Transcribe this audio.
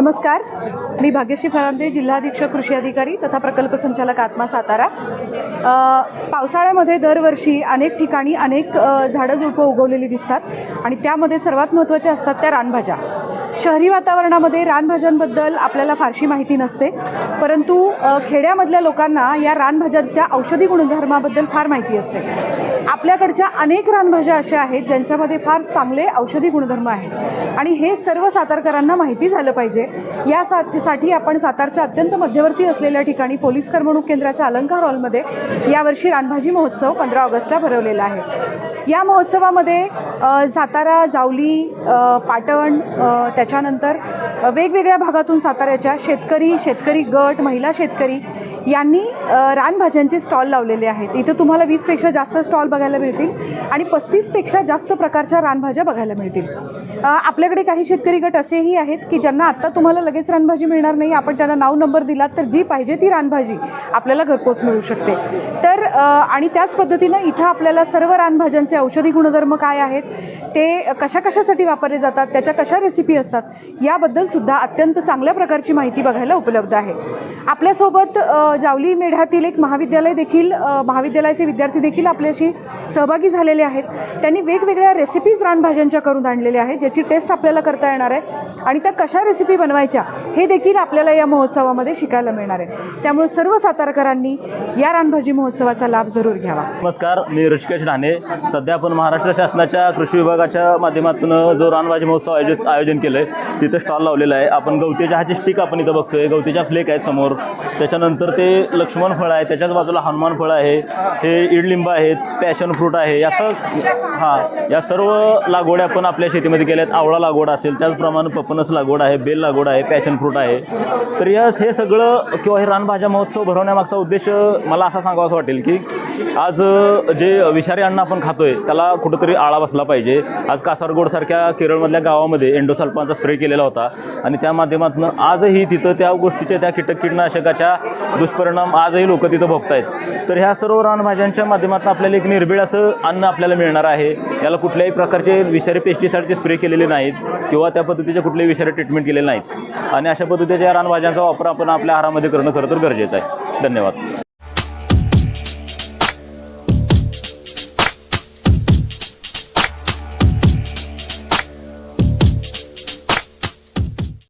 नमस्कार. मी भाग्यश्री फरांदे जिल्हाधीक्षक कृषी अधिकारी तथा प्रकल्प संचालक आत्मा सातारा. पावसाळ्यामध्ये दरवर्षी अनेक ठिकाणी अनेक झाडं झुडपं उगवलेली दिसतात आणि त्यामध्ये सर्वात महत्त्वाच्या असतात त्या रानभाज्या. शहरी वातावरणामध्ये रानभाज्यांबद्दल आपल्याला फारशी माहिती नसते. परंतु खेड्यामधल्या लोकांना या रानभाज्यांच्या औषधी गुणधर्माबद्दल फार माहिती असते. आपल्याकडच्या अनेक रानभाज्या अशा आहेत ज्यांच्यामध्ये फार चांगले औषधी गुणधर्म आहेत. आणि हे सर्व सातारकरांना माहिती झालं पाहिजे. या सा साठी आपण सातारच्या अत्यंत मध्यवर्ती असलेल्या ठिकाणी पोलीस करमणूक केंद्राच्या अलंकार हॉलमध्ये यावर्षी रानभाजी महोत्सव पंधरा ऑगस्टला भरवलेला आहे. या महोत्सवामध्ये सातारा जावली पाटण त्याच्यानंतर वेगवेगळ्या भागातून साताऱ्याच्या शेतकरी शेतकरी गट महिला शेतकरी यांनी रानभाज्यांचे स्टॉल लावलेले आहेत. इथं तुम्हाला वीसपेक्षा जास्त स्टॉल बघायला मिळतील आणि पस्तीसपेक्षा जास्त प्रकारच्या रानभाज्या बघायला मिळतील. आपल्याकडे काही शेतकरी गट असेही आहेत की ज्यांना आत्ता तुम्हाला लगेच रानभाजी मिळणार नाही आपण त्यांना नाव नंबर दिलात तर जी पाहिजे ती रानभाजी आपल्याला घरपोच मिळू शकते. तर आणि त्याच पद्धतीनं इथं आपल्याला सर्व रानभाज्यांचे औषधी गुणधर्म काय आहेत ते कशा कशासाठी वापरले जातात त्याच्या कशा रेसिपी असतात याबद्दल सुद्धा अत्यंत चांगल्या प्रकारची माहिती बघायला उपलब्ध आहे. आपल्यासोबत जावली मेढ्यातील एक महाविद्यालय देखील महाविद्यालयाचे विद्यार्थी देखील आपल्याशी सहभागी झालेले आहेत. त्यांनी वेगवेगळ्या रेसिपीज रानभाज्यांच्या करून आणलेल्या आहेत ज्याची टेस्ट आपल्याला करता येणार आहे. आणि त्या कशा रेसिपी बनवायच्या हे देखील आपल्याला या महोत्सवामध्ये शिकायला मिळणार आहे. त्यामुळे सर्व सातारकरांनी या रानभाजी महोत्सवाचा लाभ जरूर घ्यावा. नमस्कार मी ऋषिकेश ढाणे. सध्या आपण महाराष्ट्र शासनाच्या कृषी विभागाच्या माध्यमातून जो रानभाजी महोत्सव आयोजित आयोजन केलं आहे तिथं स्टॉल लावलेला आहे. आपण गवती चहाची स्टिक आपण इथं बघतोय. गवतीच्या फ्लेक आहेत समोर. त्याच्यानंतर ते लक्ष्मण फळ आहे त्याच्याच बाजूला हनुमान फळ आहे हे इडलिंब आहेत पॅशन फ्रूट आहे या सर्व हां या सर्व लागवड्या आपण आपल्या शेतीमध्ये केल्या आहेत. आवळा लागवड असेल त्याचप्रमाणे पपनस लागवड आहे बेल लागवड आहे पॅशन फ्रूट आहे. तर या हे सगळं किंवा हे रानभाज्या महोत्सव भरवण्यामागचा उद्देश मला असा सांगावासा वाटेल की आज जे विषारी अन्न आपण खातोय त्याला कुठंतरी आळा बसला पाहिजे. आज कासारगोडसारख्या केरळमधल्या गावामध्ये एंडोसल्फानचा स्प्रे केलेला होता. आणि त्या माध्यमातून आजही तिथं त्या गोष्टीच्या त्या कीटक कीटकनाशकाच्या दुष्परिणाम आजही लोक तिथं भोगतायत तर ह्या सर्व रानभाज्यांच्या माध्यमातून आपल्याला एक निर्भीड असं अन्न आपल्याला मिळणार आहे. याला कुठल्याही प्रकारचे विषारी पेस्टिसाईडचे स्प्रे केलेले नाहीत किंवा त्या पद्धतीचे कुठलेही विषारी ट्रीटमेंट केलेले नाहीत. आणि अशा पद्धतीच्या रानभाज्यांचा वापर आपण आपल्या आहारामध्ये करणं खरं तर गरजेचं आहे. धन्यवाद.